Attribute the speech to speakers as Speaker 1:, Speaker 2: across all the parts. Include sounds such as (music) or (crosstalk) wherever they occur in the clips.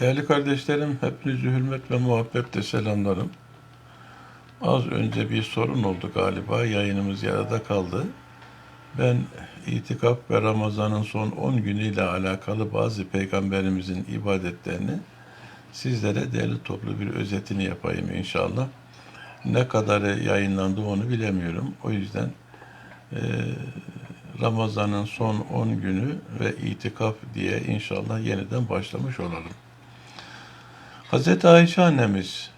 Speaker 1: Değerli kardeşlerim, hepinizi hürmet ve muhabbetle selamlarım. Az önce bir sorun oldu galiba, yayınımız yarıda kaldı. Ben itikaf ve Ramazan'ın son 10 günüyle alakalı bazı peygamberimizin ibadetlerini sizlere değerli toplu bir özetini yapayım inşallah. Ne kadarı yayınlandı onu bilemiyorum. O yüzden eee, Ramazan'ın son 10 günü ve itikaf diye inşallah yeniden başlamış olalım. Hz. Ayşe annemiz,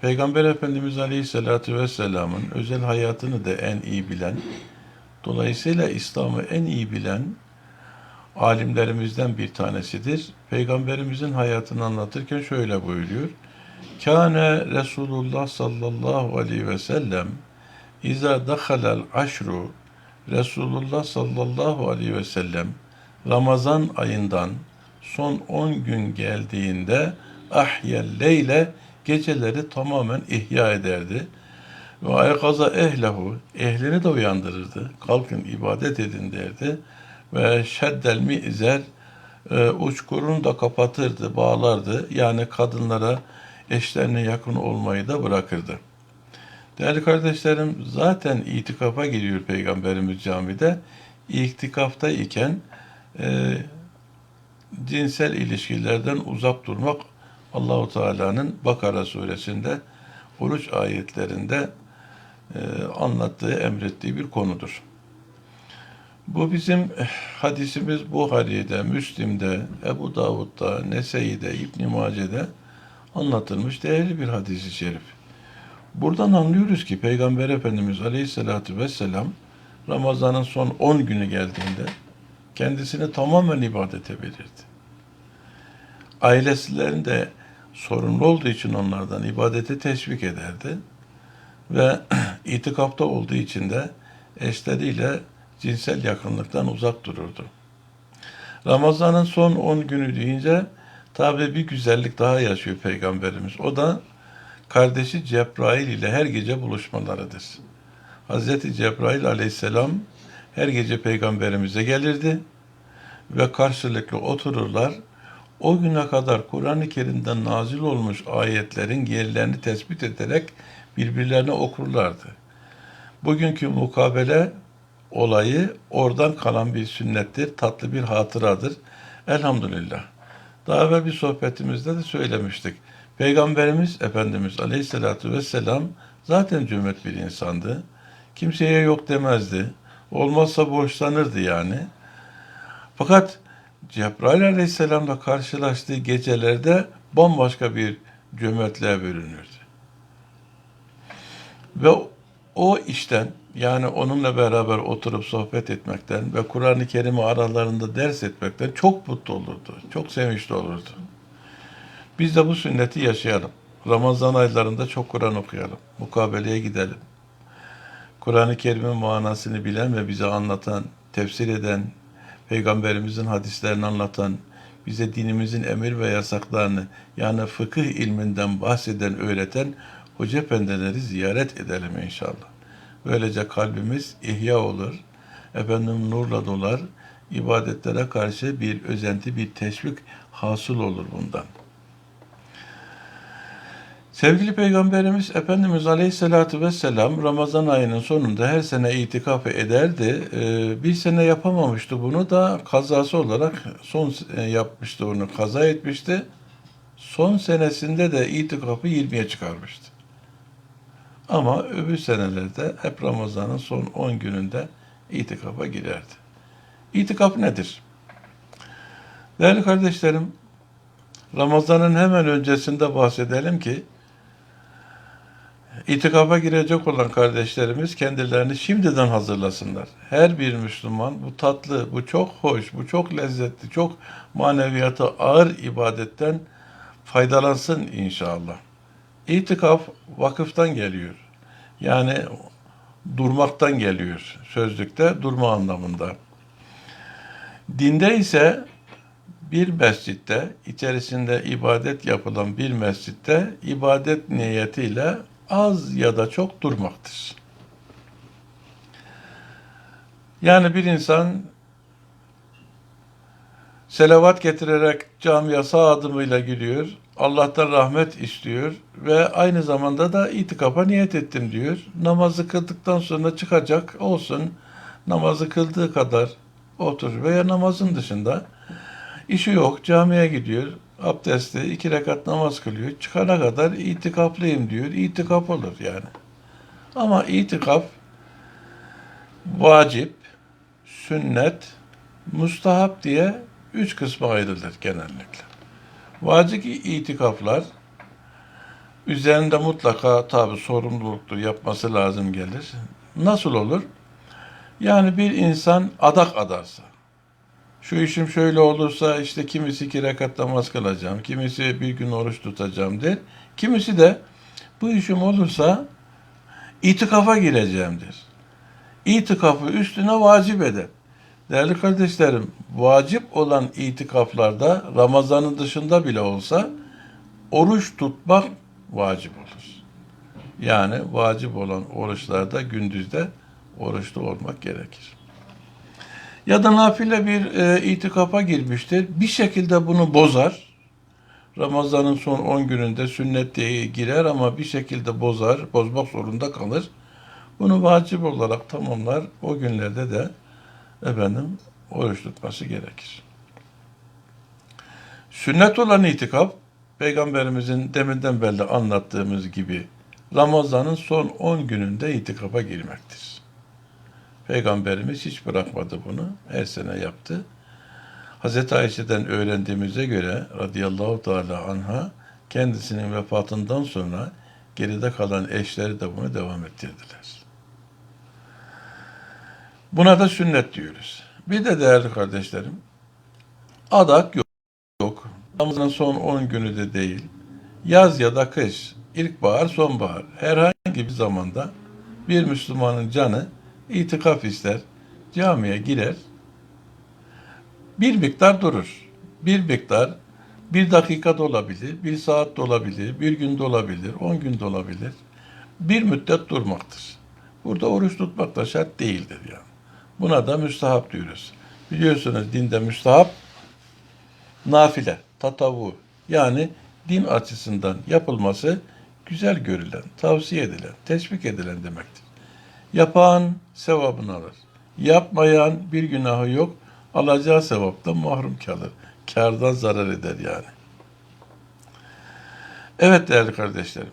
Speaker 1: Peygamber Efendimiz Aleyhisselatü Vesselam'ın özel hayatını da en iyi bilen, dolayısıyla İslam'ı en iyi bilen alimlerimizden bir tanesidir. Peygamberimizin hayatını anlatırken şöyle buyuruyor. Kâne Resulullah sallallahu aleyhi ve sellem İza dakhalal aşru Resulullah sallallahu aleyhi ve sellem Ramazan ayından son 10 gün geldiğinde ahyel leyle geceleri tamamen ihya ederdi. Ve aykaza ehlehu ehlini de uyandırırdı. Kalkın ibadet edin derdi. Ve şeddel mi'zer e, uçkurunu da kapatırdı, bağlardı. Yani kadınlara eşlerine yakın olmayı da bırakırdı. Değerli kardeşlerim zaten itikafa giriyor Peygamberimiz camide. İtikafta iken e, cinsel ilişkilerden uzak durmak Allahu Teala'nın Bakara suresinde oruç ayetlerinde e, anlattığı, emrettiği bir konudur. Bu bizim eh, hadisimiz Buhari'de, Müslim'de, Ebu Davud'da, Nese'de, İbn Mace'de anlatılmış değerli bir hadisi şerif. Buradan anlıyoruz ki Peygamber Efendimiz Aleyhisselatü Vesselam Ramazan'ın son 10 günü geldiğinde kendisini tamamen ibadete verirdi. Ailesilerin de sorumlu olduğu için onlardan ibadete teşvik ederdi. Ve (clears throat) itikafta olduğu için de eşleriyle cinsel yakınlıktan uzak dururdu. Ramazan'ın son 10 günü deyince tabi bir güzellik daha yaşıyor Peygamberimiz. O da kardeşi Cebrail ile her gece buluşmalarıdır. Hazreti Cebrail aleyhisselam her gece peygamberimize gelirdi ve karşılıklı otururlar. O güne kadar Kur'an-ı Kerim'den nazil olmuş ayetlerin yerlerini tespit ederek birbirlerine okurlardı. Bugünkü mukabele olayı oradan kalan bir sünnettir, tatlı bir hatıradır. Elhamdülillah. Daha evvel bir sohbetimizde de söylemiştik. Peygamberimiz Efendimiz Aleyhisselatü Vesselam zaten cömert bir insandı. Kimseye yok demezdi. Olmazsa borçlanırdı yani. Fakat Cebrail Aleyhisselam'la karşılaştığı gecelerde bambaşka bir cömertliğe bürünürdü. Ve o işten yani onunla beraber oturup sohbet etmekten ve Kur'an-ı Kerim'i aralarında ders etmekten çok mutlu olurdu. Çok sevinçli olurdu. Biz de bu sünneti yaşayalım. Ramazan aylarında çok Kur'an okuyalım. Mukabeleye gidelim. Kur'an-ı Kerim'in manasını bilen ve bize anlatan, tefsir eden, Peygamberimizin hadislerini anlatan, bize dinimizin emir ve yasaklarını yani fıkıh ilminden bahseden, öğreten hoca efendileri ziyaret edelim inşallah. Böylece kalbimiz ihya olur, efendim nurla dolar, ibadetlere karşı bir özenti, bir teşvik hasıl olur bundan. Sevgili Peygamberimiz Efendimiz Aleyhisselatü Vesselam Ramazan ayının sonunda her sene itikaf ederdi. Ee, bir sene yapamamıştı bunu da kazası olarak son e, yapmıştı onu, kaza etmişti. Son senesinde de itikafı 20'ye çıkarmıştı. Ama öbür senelerde hep Ramazan'ın son 10 gününde itikafa girerdi. İtikaf nedir? Değerli kardeşlerim, Ramazan'ın hemen öncesinde bahsedelim ki İtikafa girecek olan kardeşlerimiz kendilerini şimdiden hazırlasınlar. Her bir Müslüman bu tatlı, bu çok hoş, bu çok lezzetli, çok maneviyata ağır ibadetten faydalansın inşallah. İtikaf vakıftan geliyor. Yani durmaktan geliyor sözlükte durma anlamında. Dinde ise bir mescitte içerisinde ibadet yapılan bir mescitte ibadet niyetiyle az ya da çok durmaktır. Yani bir insan Selavat getirerek camiye sağ adımıyla gidiyor. Allah'tan rahmet istiyor ve aynı zamanda da itikafa niyet ettim diyor. Namazı kıldıktan sonra çıkacak olsun. Namazı kıldığı kadar otur veya namazın dışında işi yok camiye gidiyor. Abdestli iki rekat namaz kılıyor. Çıkana kadar itikaflıyım diyor. İtikaf olur yani. Ama itikaf vacip, sünnet, mustahap diye üç kısma ayrılır genellikle. Vacip itikaflar üzerinde mutlaka tabi sorumluluktur yapması lazım gelir. Nasıl olur? Yani bir insan adak adarsa, şu işim şöyle olursa işte kimisi iki rekat namaz kılacağım, kimisi bir gün oruç tutacağım der. Kimisi de bu işim olursa itikafa gireceğim der. İtikafı üstüne vacip eder. Değerli kardeşlerim, vacip olan itikaflarda Ramazan'ın dışında bile olsa oruç tutmak vacip olur. Yani vacip olan oruçlarda gündüzde oruçlu olmak gerekir. Ya da nafile bir e, itikafa girmiştir. Bir şekilde bunu bozar. Ramazan'ın son 10 gününde sünnet diye girer ama bir şekilde bozar, bozmak zorunda kalır. Bunu vacip olarak tamamlar. O günlerde de efendim oruç tutması gerekir. Sünnet olan itikaf, Peygamberimizin deminden beri anlattığımız gibi Ramazan'ın son 10 gününde itikafa girmektir. Peygamberimiz hiç bırakmadı bunu. Her sene yaptı. Hz. Ayşe'den öğrendiğimize göre radıyallahu teala anha kendisinin vefatından sonra geride kalan eşleri de bunu devam ettirdiler. Buna da sünnet diyoruz. Bir de değerli kardeşlerim, adak yok. yok. Ramazan'ın son 10 günü de değil. Yaz ya da kış, ilkbahar, sonbahar herhangi bir zamanda bir Müslümanın canı itikaf ister, camiye girer, bir miktar durur. Bir miktar bir dakika da olabilir, bir saat de olabilir, bir gün de olabilir, on gün de olabilir. Bir müddet durmaktır. Burada oruç tutmak da şart değildir yani. Buna da müstahap diyoruz. Biliyorsunuz dinde müstahap nafile, tatavu yani din açısından yapılması güzel görülen, tavsiye edilen, teşvik edilen demektir. Yapan sevabını alır. Yapmayan bir günahı yok, alacağı sevaptan mahrum kalır. Kardan zarar eder yani. Evet değerli kardeşlerim.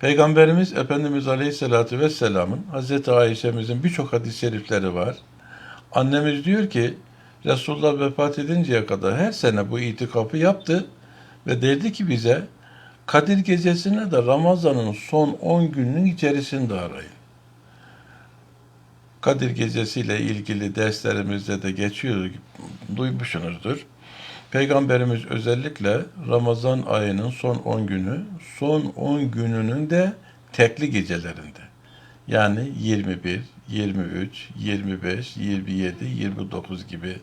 Speaker 1: Peygamberimiz Efendimiz Aleyhisselatü Vesselam'ın Hazreti Ayşe'mizin birçok hadis-i şerifleri var. Annemiz diyor ki Resulullah vefat edinceye kadar her sene bu itikafı yaptı ve derdi ki bize Kadir gecesine de Ramazan'ın son 10 gününün içerisinde arayın. Kadir gecesiyle ilgili derslerimizde de geçiyor, duymuşsunuzdur. Peygamberimiz özellikle Ramazan ayının son 10 günü, son 10 gününün de tekli gecelerinde. Yani 21, 23, 25, 27, 29 gibi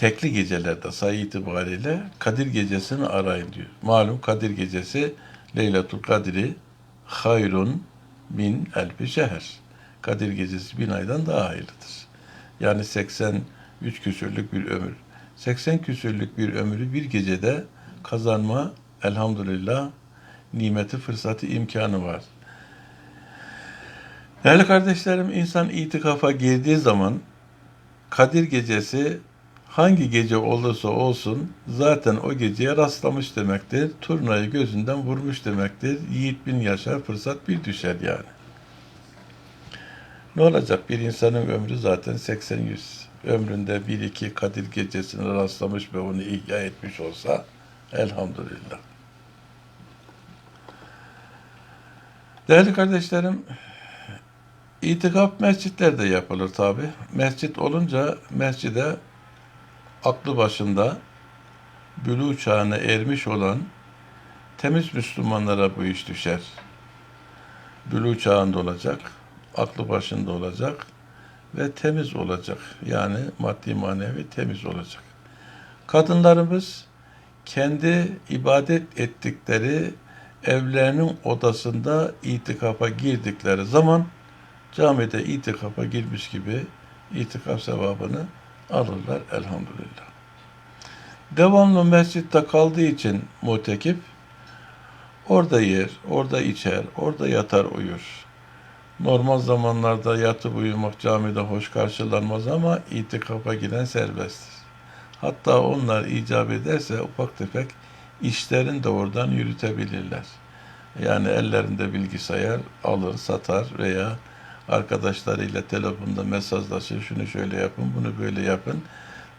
Speaker 1: tekli gecelerde sayı itibariyle Kadir gecesini arayın diyor. Malum Kadir gecesi Leylatul Kadri hayrun min elfi şeher. Kadir gecesi bin aydan daha hayırlıdır. Yani 83 küsürlük bir ömür. 80 küsürlük bir ömrü bir gecede kazanma elhamdülillah nimeti, fırsatı, imkanı var. Değerli kardeşlerim, insan itikafa girdiği zaman Kadir gecesi hangi gece olursa olsun zaten o geceye rastlamış demektir. Turnayı gözünden vurmuş demektir. Yiğit bin yaşar, fırsat bir düşer yani. Ne olacak? Bir insanın ömrü zaten 80-100. Ömründe bir iki Kadir gecesine rastlamış ve onu ihya etmiş olsa elhamdülillah. Değerli kardeşlerim, itikaf mescitlerde yapılır tabi. Mescit olunca mescide aklı başında bülü çağına ermiş olan temiz Müslümanlara bu iş düşer. Bülü çağında olacak, aklı başında olacak ve temiz olacak. Yani maddi manevi temiz olacak. Kadınlarımız kendi ibadet ettikleri evlerinin odasında itikafa girdikleri zaman camide itikafa girmiş gibi itikaf sevabını alırlar elhamdülillah. Devamlı mescitte kaldığı için mutekip orada yer, orada içer, orada yatar uyur. Normal zamanlarda yatıp uyumak camide hoş karşılanmaz ama itikafa giren serbesttir. Hatta onlar icap ederse ufak tefek işlerini de oradan yürütebilirler. Yani ellerinde bilgisayar alır, satar veya arkadaşlarıyla telefonda mesajlaşır, şunu şöyle yapın, bunu böyle yapın.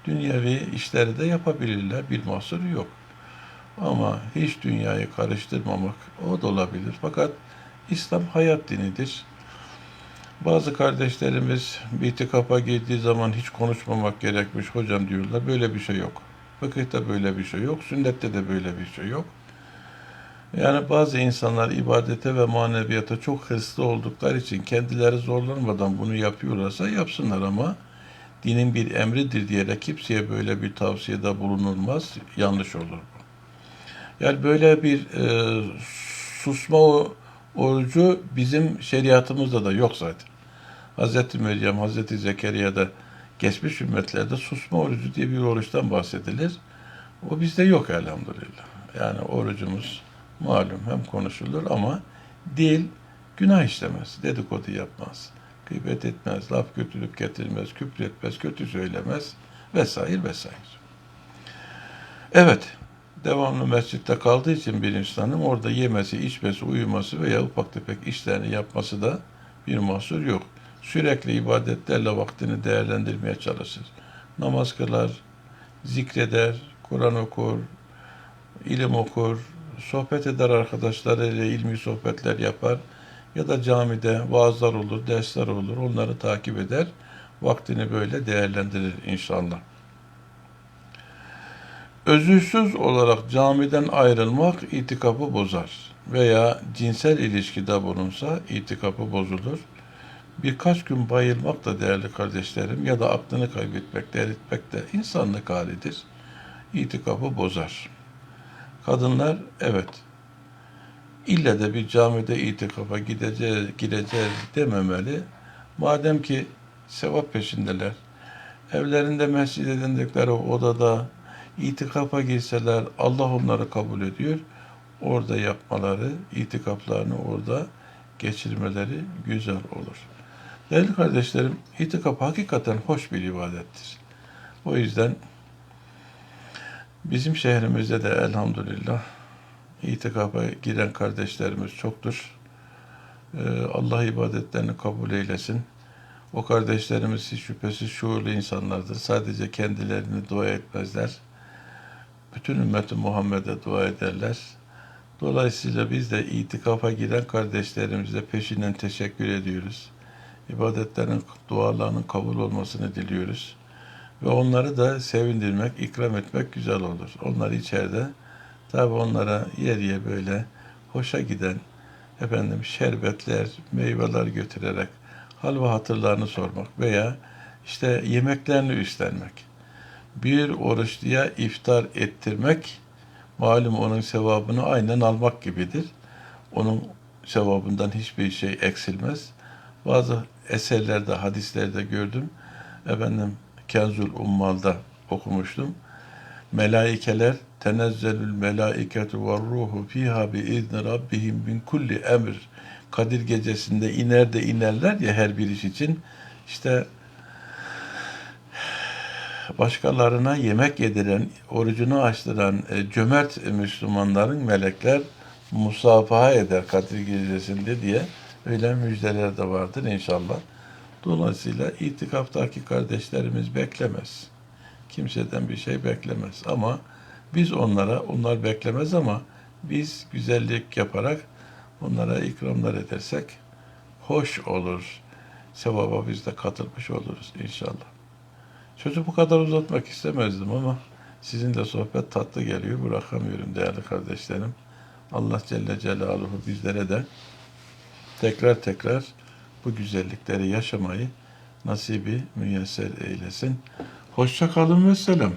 Speaker 1: Dünyevi işleri de yapabilirler, bir mahsuru yok. Ama hiç dünyayı karıştırmamak, o da olabilir. Fakat İslam hayat dinidir. Bazı kardeşlerimiz itikafa girdiği zaman hiç konuşmamak gerekmiş hocam diyorlar. Böyle bir şey yok. Fıkıhta böyle bir şey yok. Sünnette de böyle bir şey yok. Yani bazı insanlar ibadete ve maneviyata çok hırslı oldukları için kendileri zorlanmadan bunu yapıyorlarsa yapsınlar ama dinin bir emridir diyerek kimseye böyle bir tavsiyede bulunulmaz. Yanlış olur bu. Yani böyle bir e, susma orucu bizim şeriatımızda da yok zaten. Hazreti Meryem, Hazreti Zekeriya'da geçmiş ümmetlerde susma orucu diye bir oruçtan bahsedilir. O bizde yok elhamdülillah. Yani orucumuz malum hem konuşulur ama dil günah işlemez, dedikodu yapmaz, gıybet etmez, laf kötülük getirmez, küfretmez, kötü söylemez vesaire vesaire. Evet, devamlı mescitte kaldığı için bir insanın orada yemesi, içmesi, uyuması veya ufak tefek işlerini yapması da bir mahsur yok. Sürekli ibadetlerle vaktini değerlendirmeye çalışır. Namaz kılar, zikreder, Kur'an okur, ilim okur, sohbet eder arkadaşlarıyla ilmi sohbetler yapar ya da camide vaazlar olur, dersler olur. Onları takip eder. Vaktini böyle değerlendirir inşallah. Özürsüz olarak camiden ayrılmak itikafı bozar veya cinsel ilişkide bulunsa itikafı bozulur. Birkaç gün bayılmak da değerli kardeşlerim ya da aklını kaybetmek, delirtmek de insanlık halidir. İtikafı bozar. Kadınlar evet ille de bir camide itikafa gideceğiz, gireceğiz dememeli. Madem ki sevap peşindeler, evlerinde mescid edindikleri odada itikafa girseler Allah onları kabul ediyor. Orada yapmaları, itikaflarını orada geçirmeleri güzel olur. Değerli kardeşlerim, itikaf hakikaten hoş bir ibadettir. O yüzden bizim şehrimizde de elhamdülillah itikafa giren kardeşlerimiz çoktur. Ee, Allah ibadetlerini kabul eylesin. O kardeşlerimiz hiç şüphesiz şuurlu insanlardır. Sadece kendilerini dua etmezler. Bütün ümmeti Muhammed'e dua ederler. Dolayısıyla biz de itikafa giren kardeşlerimize peşinden teşekkür ediyoruz. İbadetlerin, dualarının kabul olmasını diliyoruz. Ve onları da sevindirmek, ikram etmek güzel olur. Onlar içeride, tabi onlara yer yer böyle hoşa giden, efendim şerbetler, meyveler götürerek halva hatırlarını sormak veya işte yemeklerini üstlenmek. Bir oruçluya iftar ettirmek, malum onun sevabını aynen almak gibidir. Onun sevabından hiçbir şey eksilmez. Bazı eserlerde, hadislerde gördüm. Efendim Kenzul Ummal'da okumuştum. Melaikeler tenezzelül melaiketu ve ruhu fiha bi izni rabbihim min kulli emr. Kadir gecesinde iner de inerler ya her bir iş için. İşte başkalarına yemek yediren, orucunu açtıran e, cömert Müslümanların melekler musafaha eder Kadir gecesinde diye öyle müjdeler de vardır inşallah. Dolayısıyla itikaftaki kardeşlerimiz beklemez. Kimseden bir şey beklemez. Ama biz onlara, onlar beklemez ama biz güzellik yaparak onlara ikramlar edersek hoş olur. Sevaba biz de katılmış oluruz inşallah. Sözü bu kadar uzatmak istemezdim ama sizin de sohbet tatlı geliyor. Bırakamıyorum değerli kardeşlerim. Allah Celle Celaluhu bizlere de tekrar tekrar bu güzellikleri yaşamayı nasibi müyesser eylesin. Hoşça kalın ve selam.